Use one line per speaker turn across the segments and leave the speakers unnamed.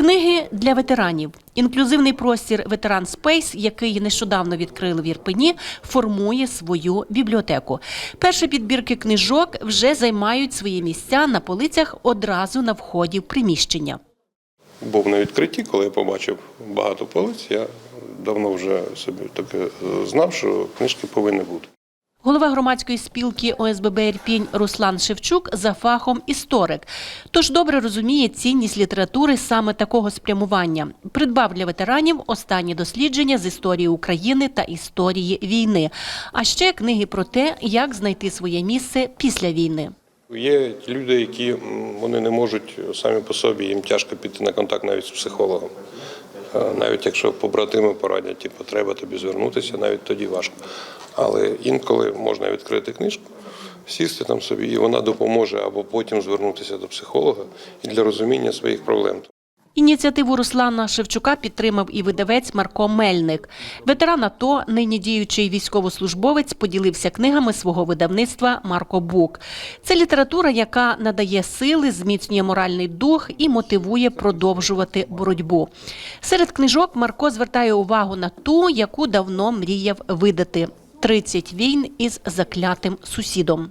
Книги для ветеранів. Інклюзивний простір Ветеран Спейс, який нещодавно відкрили в Ірпені, формує свою бібліотеку. Перші підбірки книжок вже займають свої місця на полицях одразу на вході в приміщення.
був на відкритті, коли я побачив багато полиць, я давно вже собі таке е, знав, що книжки повинні бути.
Голова громадської спілки ОСББ Ірпінь Руслан Шевчук за фахом історик. Тож добре розуміє цінність літератури саме такого спрямування. Придбав для ветеранів останні дослідження з історії України та історії війни, а ще книги про те, як знайти своє місце після війни.
Є люди, які вони не можуть самі по собі, їм тяжко піти на контакт навіть з психологом. Навіть якщо побратими порадять, типу, треба тобі звернутися, навіть тоді важко. Але інколи можна відкрити книжку, сісти там собі, і вона допоможе або потім звернутися до психолога і для розуміння своїх проблем.
Ініціативу Руслана Шевчука підтримав і видавець Марко Мельник. Ветеран АТО, нині діючий військовослужбовець, поділився книгами свого видавництва Марко Бук. Це література, яка надає сили, зміцнює моральний дух і мотивує продовжувати боротьбу. Серед книжок Марко звертає увагу на ту, яку давно мріяв видати – «30 війн із заклятим сусідом.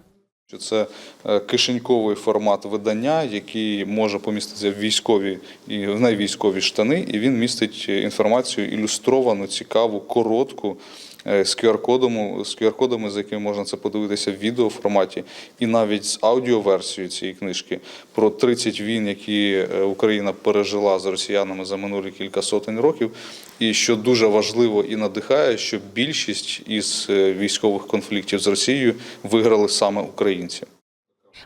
Що Це е, кишеньковий формат видання, який може поміститися в військові і в найвійськові штани, і він містить інформацію ілюстровану, цікаву, коротку е, з QR-кодами, з QR-кодами, з якими можна це подивитися в відеоформаті, і навіть з аудіоверсією цієї книжки про 30 війн, які е, Україна пережила з росіянами за минулі кілька сотень років. І що дуже важливо і надихає, що більшість із е, військових конфліктів з Росією виграли саме українці.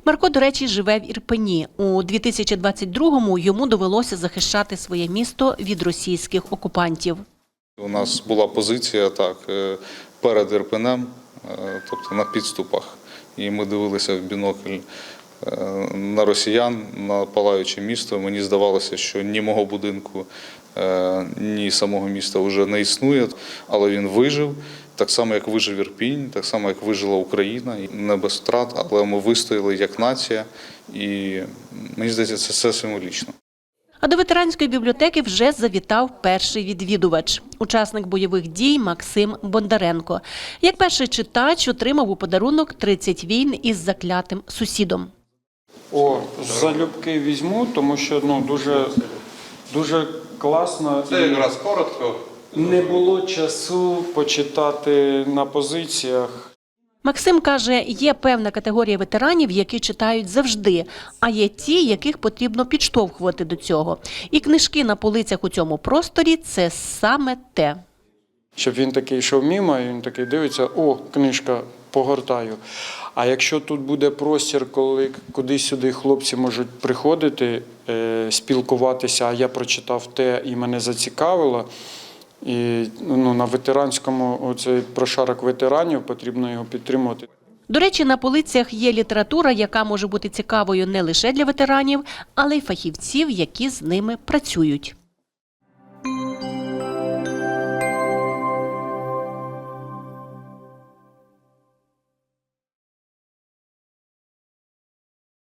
Марко, до речі, живе в Ірпені. У 2022-му йому довелося захищати своє місто від російських окупантів.
У нас була позиція так е, перед Ірпенем, е, тобто на підступах. І ми дивилися в бінокль е, на росіян, на палаюче місто. Мені здавалося, що ні мого будинку, ні самого міста вже не існує, але він вижив. Так само, як вижив Ірпінь, так само, як вижила Україна, не без втрат, але ми вистояли як нація, і мені здається, це все символічно.
А до ветеранської бібліотеки вже завітав перший відвідувач, учасник бойових дій Максим Бондаренко. Як перший читач отримав у подарунок 30 війн із заклятим сусідом.
О, залюбки візьму, тому що ну дуже, дуже класно. і
коротко.
Не було часу почитати на позиціях.
Максим каже, є певна категорія ветеранів, які читають завжди, а є ті, яких потрібно підштовхувати до цього. І книжки на полицях у цьому просторі це саме те.
Щоб він такий йшов мімо, він такий дивиться, о, книжка, погортаю. А якщо тут буде простір, коли куди-сюди хлопці можуть приходити, е, спілкуватися, а я прочитав те і мене зацікавило. І ну, на ветеранському оцей прошарок ветеранів потрібно його підтримувати.
До речі, на полицях є література, яка може бути цікавою не лише для ветеранів, але й фахівців, які з ними працюють.